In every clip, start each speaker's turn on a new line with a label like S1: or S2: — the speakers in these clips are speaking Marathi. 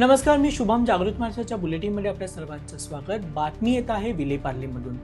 S1: नमस्कार मी शुभम जागृत माणसाच्या बुलेटिनमध्ये आपल्या सर्वांचं स्वागत. बातमी येत आहे विलेपार्लेमधून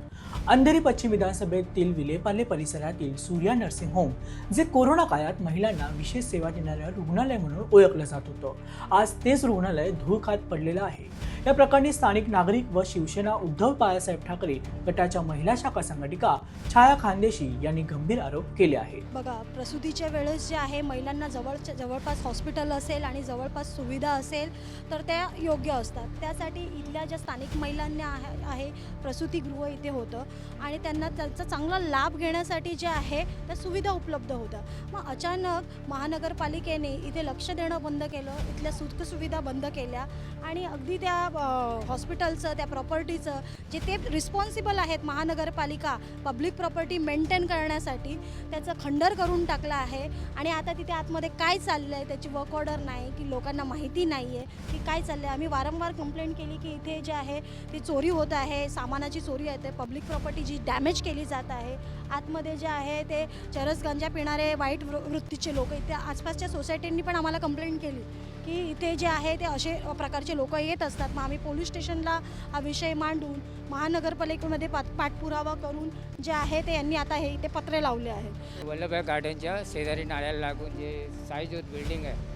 S1: अंधेरी पश्चिम विधानसभेतील विलेपार्ले परिसरातील सूर्या नर्सिंग होम जे कोरोना काळात महिलांना विशेष सेवा देणाऱ्या रुग्णालय म्हणून ओळखलं जात होतं. आज तेच रुग्णालय धूळ खात पडलेलं आहे. या प्रकरणी स्थानिक नागरिक व शिवसेना उद्धव बाळासाहेब ठाकरे गटाच्या महिला शाखा संघटिका छाया खानदेशी यांनी गंभीर आरोप केले आहेत.
S2: बघा प्रसूतीच्या वेळेस जे आहे महिलांना जवळच्या जवळपास हॉस्पिटल असेल आणि जवळपास सुविधा असेल तर त्या योग्य असतात. त्यासाठी इथल्या ज्या स्थानिक महिलांना आहे प्रसूतीगृह इथे होतं आणि त्यांना त्याचा चांगला लाभ घेण्यासाठी जे आहे त्या सुविधा उपलब्ध होत्या. मग अचानक महानगरपालिकेने इथे लक्ष देणं बंद केलं इथल्या सुखसुविधा बंद केल्या आणि अगदी त्या हॉस्पिटलचं त्या प्रॉपर्टीचं जे ते रिस्पॉन्सिबल आहेत महानगरपालिका पब्लिक प्रॉपर्टी मेंटेन करण्यासाठी त्याचं खंडर करून टाकलं आहे. आणि आता तिथे आतमध्ये काय चाललं आहे त्याची वर्क ऑर्डर नाही की लोकांना माहिती नाही आहे की काय चाललं आहे आम्ही वारंवार कंप्लेंट केली की इथे जे आहे ती चोरी होत आहे सामानाची चोरी होते पब्लिक प्रॉपर्टी जी डॅमेज केली जात आहे आतमध्ये जे आहे ते चरस गंजा पिणारे वाईट वृ- वृत्तीचे लोक इथे आसपासच्या सोसायटींनी पण आम्हाला कंप्लेंट केली की इथे जे आहे ते असे प्रकारचे लोक येत असतात मग आम्ही पोलीस स्टेशनला हा विषय मांडून महानगरपालिकेमध्ये पात पाठपुरावा करून जे आहे ते यांनी आता हे इथे पत्रे लावले आहे
S3: वल्लभभाई गार्डनच्या शेजारी नाळ्याला लागून जे साईजोत बिल्डिंग आहे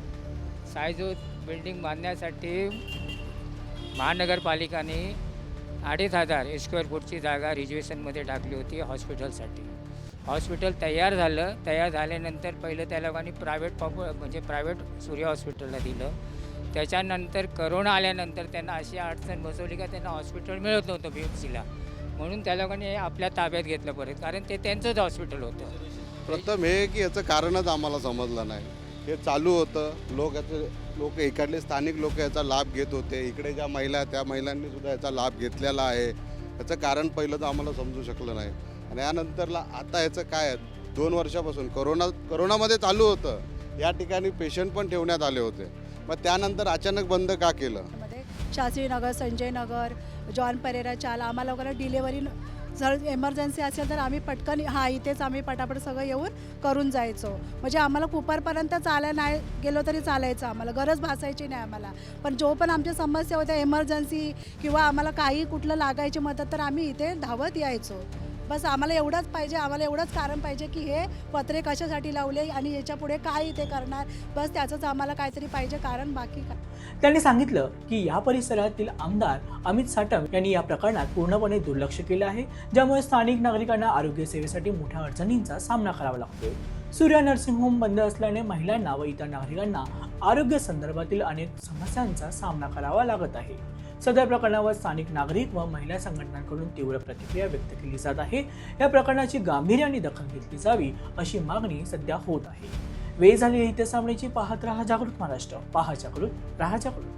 S3: साईजोत बिल्डिंग बांधण्यासाठी महानगरपालिकाने अडीच हजार स्क्वेअर फूटची जागा रिजर्वेशनमध्ये टाकली होती हॉस्पिटलसाठी. हॉस्पिटल तयार झालं तयार झाल्यानंतर पहिलं त्या लोकांनी प्रायव्हेट पॉप म्हणजे प्रायव्हेट सूर्य हॉस्पिटलला दिलं. त्याच्यानंतर करोना आल्यानंतर त्यांना अशी अडचण बसवली का त्यांना हॉस्पिटल मिळत नव्हतं बी एम सीला म्हणून त्या लोकांनी हे आपल्या ताब्यात घेतलं परत कारण ते त्यांचंच हॉस्पिटल होतं.
S4: प्रथम हे की याचं कारणच आम्हाला समजलं नाही. हे चालू होतं. लोक याचं लोक इकडले स्थानिक लोक याचा लाभ घेत होते. इकडे ज्या महिला त्या महिलांनी सुद्धा याचा लाभ घेतलेला आहे. याचं कारण पहिलं तर आम्हाला समजू शकलं नाही. आणि यानंतरला आता याचं काय दोन वर्षापासून करोना करोनामध्ये चालू होतं. या ठिकाणी पेशंट पण ठेवण्यात आले होते. मग त्यानंतर अचानक बंद का केलं?
S5: शास्त्री नगर संजय नगर जॉन परेरा चाल आम्हाला वगैरे डिलेवरी जर एमर्जन्सी असेल तर आम्ही पटकन हा इथेच आम्ही पटापट सगळं येऊन करून जायचो. म्हणजे आम्हाला कुपरपर्यंत चालायला नाही गेलो तरी चालायचं आम्हाला. गरज भासायची नाही आम्हाला. पण जो पण आमच्या समस्या होत्या एमर्जन्सी किंवा आम्हाला काही कुठलं लागायची मदत तर आम्ही इथे धावत यायचो. बस आम्हाला एवढंच पाहिजे आम्हाला एवढंच कारण पाहिजे की हे पत्रे कशासाठी लावले आणि याच्यापुढे काय इथे करणार? बस त्याचंच आम्हाला काहीतरी पाहिजे कारण बाकी काय?
S1: त्यांनी सांगितलं की या परिसरातील आमदार अमित साटम यांनी या प्रकरणात पूर्णपणे दुर्लक्ष केलं आहे ज्यामुळे स्थानिक नागरिकांना आरोग्य सेवेसाठी मोठ्या अडचणींचा सामना करावा लागतोय. सूर्या नर्सिंग होम बंद असल्याने महिलांना व इतर नागरिकांना आरोग्य संदर्भातील अनेक समस्यांचा सामना करावा लागत आहे. सदर प्रकरणावर स्थानिक नागरिक व महिला संघटनांकडून तीव्र प्रतिक्रिया व्यक्त केली जात आहे. या प्रकरणाची गांभीर्याने दखल घेतली जावी अशी मागणी सध्या होत आहे. वेळ झाली इथे सामनेची पाहत राहा जागृत महाराष्ट्र. पहा जागृत. राहा जागृत.